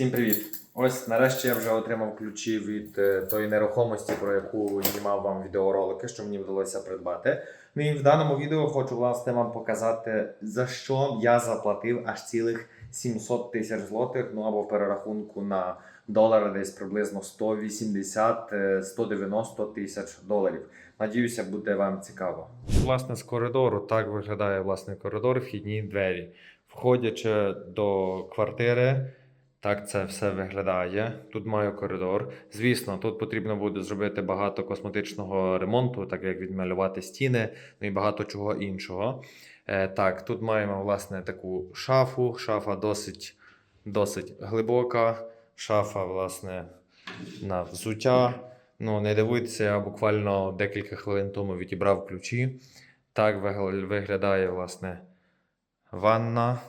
Всім привіт! Ось нарешті я вже отримав ключі від е, тої нерухомості, про яку знімав вам відеоролики, що мені вдалося придбати. Ну і в даному відео хочу власне вам показати, за що я заплатив аж цілих 700 тисяч злотих, ну або в перерахунку на долари десь приблизно 180-190 тисяч доларів. Надіюся, буде вам цікаво. Власне, з коридору так виглядає власне коридор, вхідні двері. Входячи до квартири, так це все виглядає. Тут маю коридор. Звісно, тут потрібно буде зробити багато косметичного ремонту, так як відмалювати стіни, ну і багато чого іншого. Е, так, тут маємо власне таку шафу. Шафа досить, досить глибока. Шафа, власне, на взуття. Ну, не дивуйтеся, я буквально декілька хвилин тому відібрав ключі. Так виглядає, власне, ванна.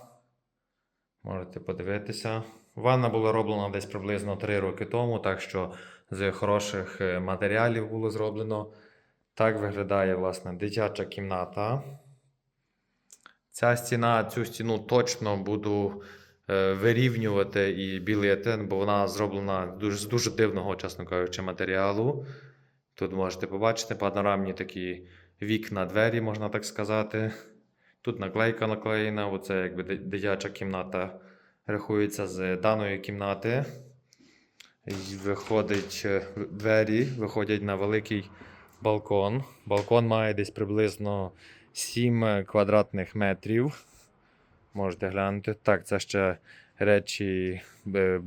Можете подивитися. Ванна була роблена десь приблизно 3 роки тому, так що з хороших е, матеріалів було зроблено. Так виглядає власне дитяча кімната. Ця стіна, цю стіну точно буду е, вирівнювати і білити, бо вона зроблена з дуже дивного, чесно кажучи, матеріалу. Тут можете побачити панорамні такі вікна, двері, можна так сказати. Тут наклейка наклеєна, оце якби дитяча кімната рахується з даної кімнати. Виходить е, двері, виходять на великий балкон. Балкон має десь приблизно 7 квадратних метрів. Можете глянути. Так, це ще речі е,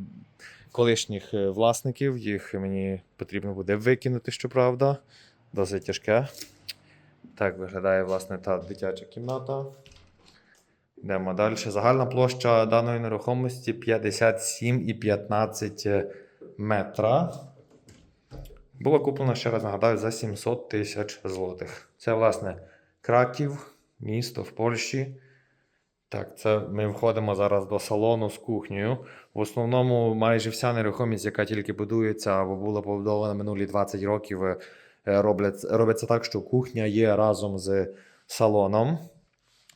колишніх е, власників. Їх мені потрібно буде викинути, щоправда. Досить тяжке. Так виглядає власне та дитяча кімната. Йдемо далі. Загальна площа даної нерухомості 57,15 метра. Була куплена, ще раз нагадаю, за 700 тисяч злотих. Це, власне, Краків, місто в Польщі. Так, це ми входимо зараз до салону з кухнею. В основному майже вся нерухомість, яка тільки будується або була побудована минулі 20 років, е, роблять, робиться так, що кухня є разом з салоном.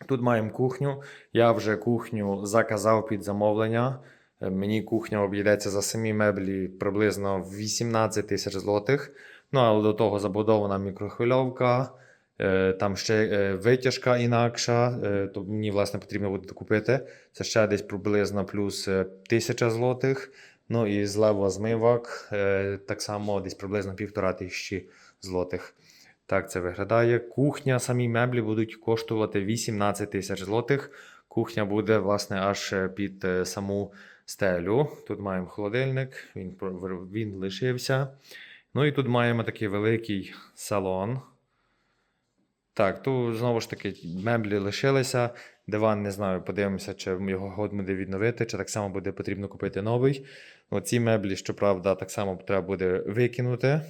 Тут маємо кухню. Я вже кухню заказав під замовлення. Е, Мені кухня обійдеться за самі меблі приблизно 18 тисяч злотих. Ну, але до того забудована мікрохвильовка, е, там ще е, витяжка інакша, то мені власне потрібно буде купити. Це ще десь приблизно плюс е, 1000 злотих. Ну і злевозмивок е, так само десь приблизно півтора тисячі злотих. Так це виглядає. Кухня, самі меблі будуть коштувати 18 тисяч злотих. Кухня буде, власне, аж е, під е, саму стелю. Тут маємо холодильник, він, він лишився. Ну і тут маємо такий великий салон. Так, тут знову ж таки меблі лишилися. Диван, не знаю, подивимося, чи його год буде відновити, чи так само буде потрібно купити новий. Оці меблі, щоправда, так само треба буде викинути.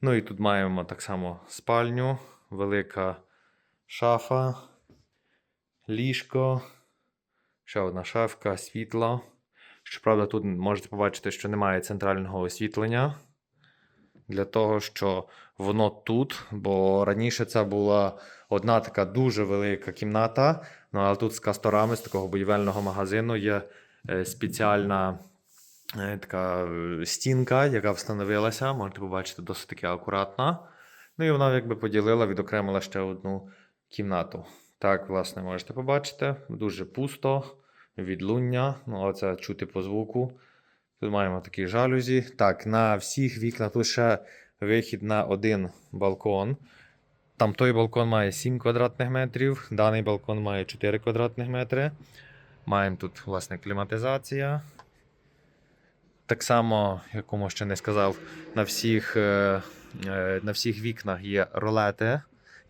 Ну і тут маємо так само спальню, велика шафа, ліжко, ще одна шафка, світло. Щоправда, тут можете побачити, що немає центрального освітлення. Для того, що воно тут, бо раніше це була одна така дуже велика кімната. Ну, але тут з касторами, з такого будівельного магазину є е, спеціальна така е, стінка, яка встановилася. Можете побачити, досить таки акуратна. Ну і вона якби поділила, відокремила ще одну кімнату. Так, власне, можете побачити. Дуже пусто, відлуння. Ну, це чути по звуку. Тут маємо такі жалюзі. Так, на всіх вікнах ще вихід на один балкон. Там той балкон має 7 квадратних метрів, даний балкон має 4 квадратних метри. Маємо тут, власне, кліматизація. Так само, якому ще не сказав, на всіх, е, е, на всіх вікнах є ролети,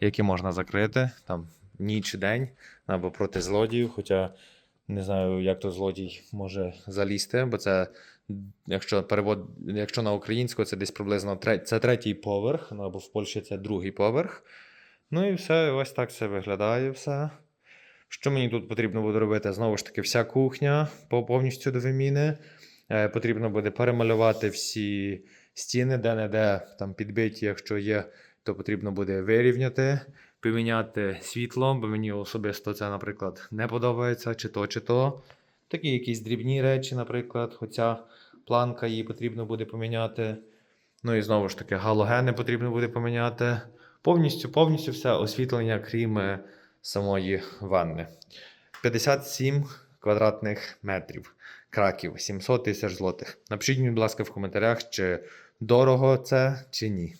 які можна закрити. Там ніч, день або проти злодіїв. Хоча не знаю, як то злодій може залізти, бо це, якщо перевод, якщо на українську, це десь приблизно тре, це третій поверх, ну, або в Польщі це другий поверх. Ну і все, ось так це виглядає все. Що мені тут потрібно буде робити? Знову ж таки, вся кухня повністю до виміни. Е, потрібно буде перемалювати всі стіни, де-не-де там підбиті, якщо є, то потрібно буде вирівняти, поміняти світло, бо мені особисто це, наприклад, не подобається, чи то, чи то. Такі якісь дрібні речі, наприклад, хоча планка її потрібно буде поміняти. Ну і знову ж таки, галогени потрібно буде поміняти. Повністю, повністю все освітлення, крім е, самої ванни. 57 квадратних метрів. Краків, 700 тисяч злотих. Напишіть, мені, будь ласка, в коментарях, чи дорого це, чи ні.